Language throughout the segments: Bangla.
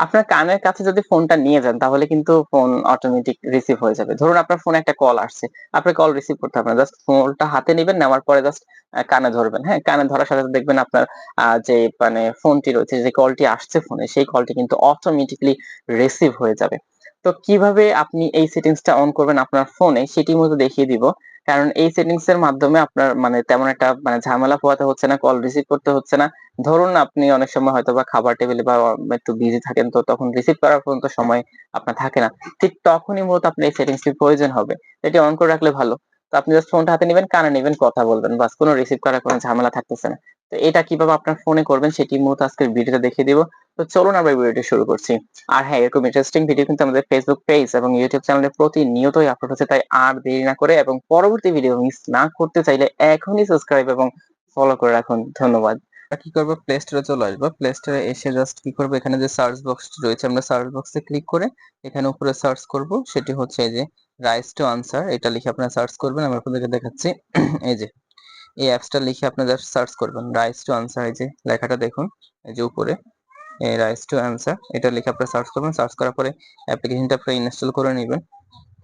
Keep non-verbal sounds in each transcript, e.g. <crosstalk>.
আপনার কানের কাছে যদি ফোনটা নিয়ে যান তাহলে কিন্তু ফোন অটোমেটিক রিসিভ হয়ে যাবে। ধরুন আপনার ফোনে একটা কল আসছে। আপনি কল রিসিভ করতে পারবেন। জাস্ট ফোনটা হাতে নিবেন, নেওয়ার পরে জাস্ট কানে ধরবেন। হ্যাঁ? কানে ধরার সাথে, সাথে দেখবেন আপনার যে মানে ফোনটি রয়েছে, যে কলটি আসছে ফোনে, সেই কলটি কিন্তু অটোমেটিকলি রিসিভ হয়ে যাবে। তো কীভাবে আপনি এই সেটিংসটা অন করবেন আপনার ফোনে সেটি মতো দেখিয়ে দিব। কারণ এই সেটিংস এর মাধ্যমে আপনার মানে তেমন একটা মানে ঝামেলা পোহাতে হচ্ছে না, কল রিসিভ করতে হচ্ছে না। ধরুন আপনি অনেক সময় হয়তো বা খাবার টেবিলে বা একটু বিজি থাকেন তো তখন রিসিভ করার পর্যন্ত সময় আপনার থাকে না। ঠিক তখনই মূলত আপনার এই সেটিংসটির প্রয়োজন হবে। এটি অন করে রাখলে ভালো। তো আপনি জাস্ট ফোনটা হাতে নিবেন, কানে নিবেন, কথা বলবেন। বাস কোনো রিসিভ করার কোনো ঝামেলা থাকতেছে না। তো এটা কীভাবে আপনার ফোনে করবেন সেটি মূলত আজকের ভিডিওটা দেখিয়ে দিব। তো চলুন আমরা ভিডিওটি শুরু করছি। আর হ্যাঁ, এরকম ইন্টারেস্টিং ভিডিও কিন্তু আমাদের ফেসবুক পেজ এবং ইউটিউব চ্যানেলে প্রতিনিয়তই আপলোড হচ্ছে। তাই আর দেরি না করে এবং পরবর্তী ভিডিও মিস না করতে চাইলে এখনই সাবস্ক্রাইব এবং ফলো করে রাখুন। ধন্যবাদ। কি করব? প্লে স্টোরে চলে আসব। প্লে স্টোরে এসে জাস্ট কি করব? এখানে যে সার্চ বক্সটি রয়েছে, আমরা সার্চ বক্সে ক্লিক করে এখানে উপরে সার্চ করব। সেটি হচ্ছে এই যে রাইস টু আনসার এটা লিখে আপনারা সার্চ করবেন। আমি আপনাদেরকে দেখাচ্ছি। <clears throat> এই যে, এই অ্যাপসটা লিখে আপনারা জাস্ট সার্চ করবেন। রাইস টু আনসার এই যে, লেখাটা দেখুন। এই যে উপরে, এই রাইস টু আনসার এটা লিখে আপনারা সার্চ করবেন। সার্চ করার পরে অ্যাপ্লিকেশনটা আপনারা ইনস্টল করে নেবেন।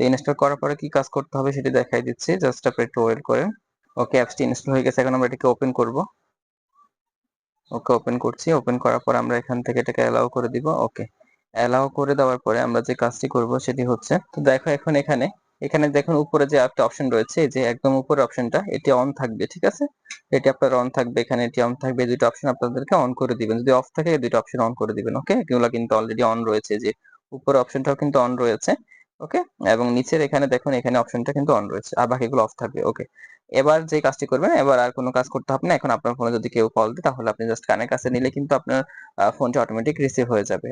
ইনস্টল করার পরে কি কাজ করতে হবে সেটি দেখাই দিচ্ছি। জাস্ট আপনি একটু ওয়েট করেন। ওকে অ্যাপসটি ইনস্টল হয়ে গেছে। এখন আমরা এটাকে ওপেন করব। ওকে ওপেন করছি। ওপেন করার পর আমরা এখান থেকে এটাকে অ্যালাউ করে দিব। ওকে। অ্যালাউ করে দেওয়ার পরে আমরা যে কাজটি করব সেটি হচ্ছে, তো দেখো এখন এখানে এখানে দেখুন উপরে যে একটা অপশন রয়েছে যে একদম উপরে অপশনটা এটি অন থাকবে, ঠিক আছে? এটি আপনার অন থাকবে, এখানে এটি অন থাকবে দুটো অপশন আপনাদেরকে অন করে দিবেন। যদি অফ থাকে, এই দুটো অপশন অন করে দিবেন, ওকে? এগুলো কিন্তু অলরেডি অন রয়েছে যে উপরে অপশনটাও কিন্তু অন রয়েছে, ওকে? এবং নিচের এখানে দেখুন, এখানে অপশনটা কিন্তু অন রয়েছে, আর বাকিগুলো অফ থাকবে, ওকে? এবার যে কাজটি করবেন, এবার আর কোনো কাজ করতে হবে না। এখন আপনার ফোনে যদি কেউ কল দেয়, তাহলে আপনি জাস্ট কানের কাছে নিলে কিন্তু আপনার ফোনটা অটোমেটিক রিসিভ হয়ে যাবে।